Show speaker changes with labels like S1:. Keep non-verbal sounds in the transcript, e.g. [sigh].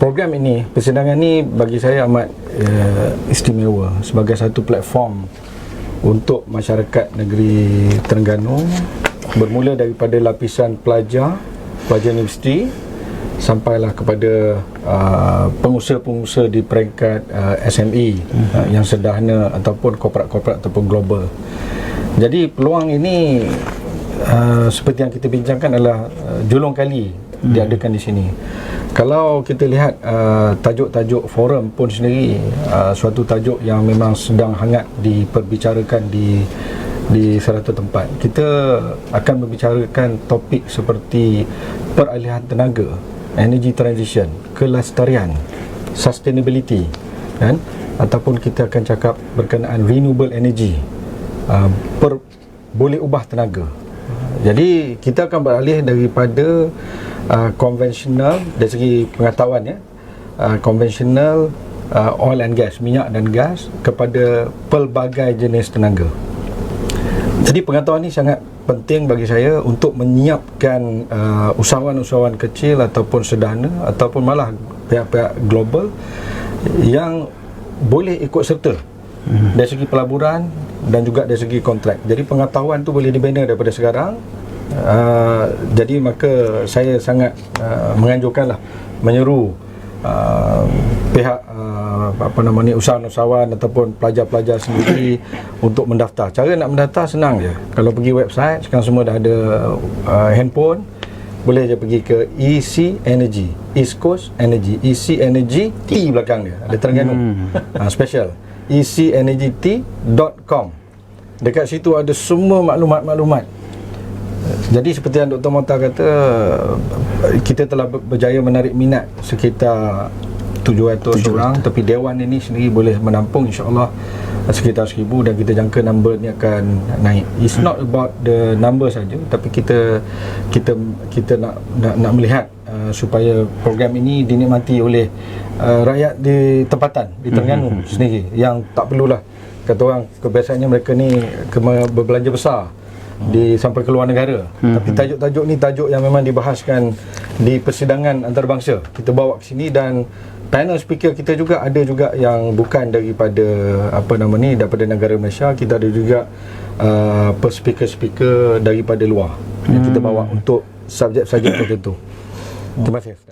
S1: program ini, persidangan ini bagi saya amat uh, istimewa sebagai satu platform untuk masyarakat negeri Terengganu bermula daripada lapisan pelajar, pelajar universiti sampailah kepada uh, pengusaha-pengusaha di peringkat uh, SME uh, yang sederhana ataupun korporat-korporat ataupun global. Jadi peluang ini uh, seperti yang kita bincangkan adalah uh, julung kali mm. diadakan di sini. Kalau kita lihat uh, tajuk-tajuk forum pun sendiri uh, suatu tajuk yang memang sedang hangat diperbicarakan di di serata tempat. Kita akan membicarakan topik seperti peralihan tenaga, energy transition, kelestarian, sustainability kan ataupun kita akan cakap berkenaan renewable energy. Uh, per, boleh ubah tenaga. Jadi kita akan beralih daripada uh, konvensional dari segi pengetahuan ya uh, konvensional uh, oil and gas minyak dan gas kepada pelbagai jenis tenaga jadi pengetahuan ini sangat penting bagi saya untuk menyiapkan uh, usahawan-usahawan kecil ataupun sederhana ataupun malah pihak-pihak global yang boleh ikut serta hmm. dari segi pelaburan dan juga dari segi kontrak. Jadi pengetahuan tu boleh dibina daripada sekarang Uh, jadi maka saya sangat uh, menganjurkanlah menyeru uh, pihak uh, apa nama ni usahawan-usahawan ataupun pelajar-pelajar sendiri [coughs] untuk mendaftar. Cara nak mendaftar senang je. Kalau pergi website sekarang semua dah ada uh, handphone boleh je pergi ke EC Energy. East Coast Energy. EC Energy T belakang dia. Ada Terengganu. Hmm. uh, special. Ecenergyt.com dekat situ ada semua maklumat-maklumat jadi seperti yang Dr. Monta kata kita telah berjaya menarik minat sekitar 700 orang tapi dewan ini sendiri boleh menampung insya-Allah sekitar 1000 dan kita jangka number ni akan naik. It's not about the number saja tapi kita kita kita nak nak, nak melihat uh, supaya program ini dinikmati oleh uh, rakyat di tempatan di Terengganu hmm, hmm, hmm. sendiri yang tak perlulah kata orang kebiasaannya mereka ni berbelanja besar di sampai ke luar negara. Hmm. Tapi tajuk-tajuk ni tajuk yang memang dibahaskan di persidangan antarabangsa. Kita bawa ke sini dan panel speaker kita juga ada juga yang bukan daripada apa nama ni daripada negara Malaysia. Kita ada juga uh, speaker-speaker daripada luar hmm. yang kita bawa untuk subjek-subjek tertentu. Terima kasih.